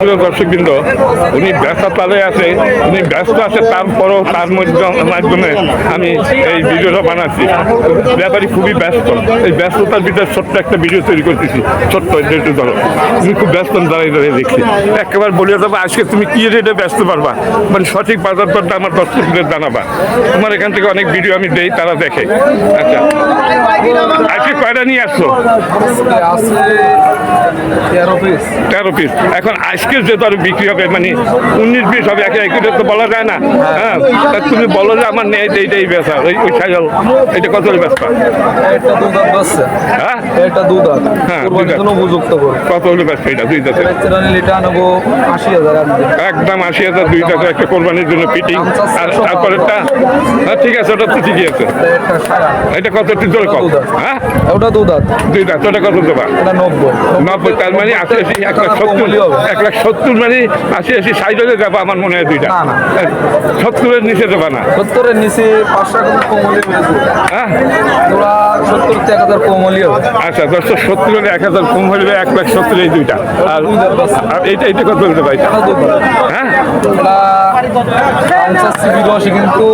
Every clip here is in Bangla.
দর্শকবৃন্দ, উনি ব্যস্ত তালে আছে, উনি ব্যস্ত আছে, তারপরও তার মধ্যে মাধ্যমে আমি এই ভিডিওটা বানাচ্ছি। ব্যাপারী খুবই ব্যস্ত। এই ব্যস্ততার ভিতরে ছোট্ট একটা ভিডিও তৈরি করতেছি। ছোট্ট একটু ধরো তুমি খুব ব্যস্ত দাঁড়িয়ে দাঁড়িয়ে দেখছি। একেবারে বলিয়ে দেবো, আজকে তুমি কি রেটে ব্যস্ত পারবা? মানে সঠিক বাজার দরটা আমার দর্শকদের জানাবা। তোমার এখান থেকে অনেক ভিডিও আমি দেই, তারা দেখে। আচ্ছা। আজকে কয়টা নিয়ে আসছো? তেরো পিস এখন আজকের যে তার বিক্রি হবে মানে উনিশ পিস হবে একে একই তো বলা যায় না। হ্যাঁ তা তুমি বলো যে আমার নেই এইটাই বেচা ওই ওই এটা কত বেচা বাচ্চা হ্যাঁ? দুধ হ্যাঁ, উপযুক্ত কত হলে বেচা এটা দুই এটা একদম আশি হাজার দুই টাকা একটা কোরবানির জন্য ফিটিং আর তারপরেরটা? হ্যাঁ ঠিক আছে ওটা তো ঠিকই আছে। এটা কত জোরে কম হ্যাঁ? ওটা দুধ হাত দুই টাকা ওটা কত দেবা? নব্বই। নব্বই তার মানে আশি আশি এক লাখ সত্তর এক লাখ সত্তর মানে আশি আশি ষাট হলে যাব আমার মনে হয় দুইটা। সত্তরের নিচে দেবা না। সত্তরের নিচে পাঁচশো হ্যাঁ সত্তর এক হাজার কম হলে হবে। আচ্ছা দশশো সত্তর এক হাজার কম হলে এক লাখ সত্তর এই দুইটা। আর এটা এইটা এইটা কত হতে পারি? হ্যাঁ পঞ্চাশ কিন্তু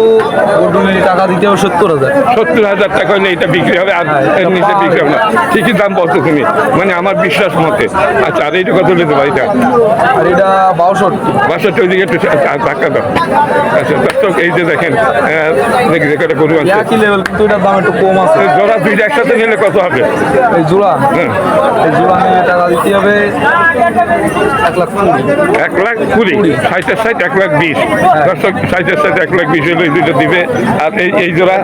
টাকা দিতে হবে সত্তর হাজার। সত্তর হাজার টাকা হলে এটা বিক্রি হবে আর এর নিচে বিক্রি হবে না। ঠিকই দাম বলছো তুমি। মানে আমার বিশ্বাস মতে। আচ্ছা আর এইটা কত হতে পারি এটা? আর এটা বাষট্টি। ওইদিকে একটু দাও। আচ্ছা দর্শক এই যে দেখেন আহ, দেখি যে কটা গরু আছে। একই লেভেল কিন্তু এটার দাম একটু কম আছে। জোড়া দুইটা একসাথে নিলে কত হবে? এই জোড়া? হ্যাঁ এই জোড়া নিলে টাকা দিতে হবে এক লাখ কুড়ি। এক লাখ কুড়ি ষাটের ষাট এক লাখ বিশ। দর্শক ষাটের ষাট এক লাখ বিশ হলে এই দুটো দিবে। আর এই এই জোড়া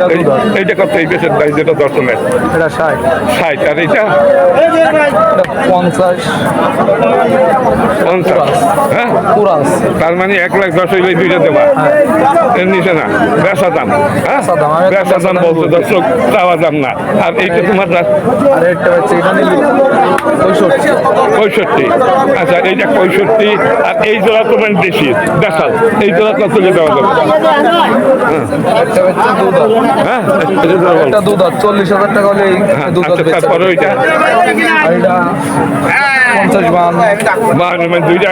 এইটা কত? এই দেশের দাম যেটা এটা ষাট। ষাট। আর এইটা? পঞ্চাশ। পঞ্চাশ। হ্যাঁ? তার মানে এক লাখ দশ হইলে দুইটা দেবা। এর নিচে না বেসা দাম। হ্যাঁ? দাম, বেসা বলছি। দর্শক চাওয়া দাম না। আর এইটা তোমার আর একটা হচ্ছে এটা নিলে। পঁয়ষট্টি। আচ্ছা এইটা পঁয়ষট্টি আর এই জোড়া তোমার দেশি। দেখাল এই জোড়া কত দেওয়া যাবে। হ্যাঁ দুধ চল্লিশ হাজার টাকা হলে হ্যাঁ, আচ্ছা তারপরে ওইটা? পঞ্চাশ বাহান্ন। মানে দুইটা?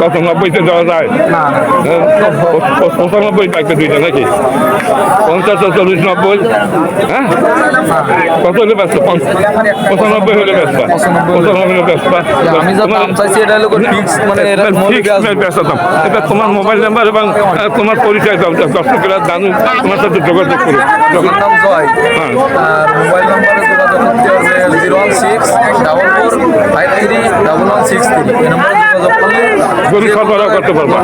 কত নব্বইতে দেওয়া যায়? পঁচানব্বই পাইবে দুইটা নাকি? পঞ্চাশ চল্লিশ নব্বই? হ্যাঁ? কত হলে পঁচানব্বই হলে ব্যস্ত পঁচানব্বই হলে ব্যস্ত আমি যা দাম চাইছি এটা হলো ফিক্স মানে এটা। এটা তোমার মোবাইল নাম্বার এবং তোমার পরিচয় দাও দর্শকেরা জানুক তোমার সাথে যোগাযোগ করো নাম জয়। আর মোবাইল নাম্বারে যোগাযোগ করতে হবে zero one six double four five three double one six three এই নম্বরে গরু সরবরাহ করতে পারবা।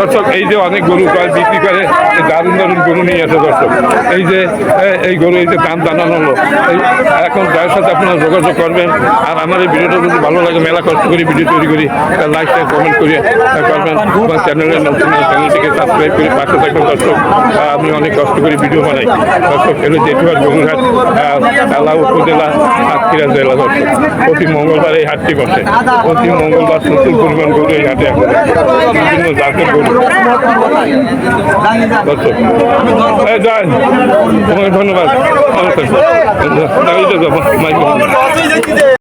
দর্শক, এই যে অনেক গরু বিক্রি করে দারুণ দারুণ গরু নিয়ে আসে দর্শক। এই যে এই গরু, এই যে দাম জানানো হলো। এখন যার সাথে আপনারা যোগাযোগ করবেন, আর আমার এই ভিডিওটা যদি ভালো লাগে, মেলা কষ্ট করি ভিডিও তৈরি করি লাইক শেয়ার কমেন্ট করে করবেন। আমার চ্যানেলের নতুন চ্যানেলটিকে সাবস্ক্রাইব করে পাশে থাকবেন দর্শক। আমি অনেক কষ্ট করে ভিডিও বানাই। দর্শক, এলো জেঠুয়ার গরুঘাট এলা উপজেলা সাতক্ষীরা জেলা দর্শক। প্রতি মঙ্গলবার এই হাটটি বসে। প্রতি মঙ্গলবার প্রচুর পরিমাণ গরু এই হাটে আসে বিভিন্ন জাতের গরু। যান। তোমাকে ধন্যবাদ।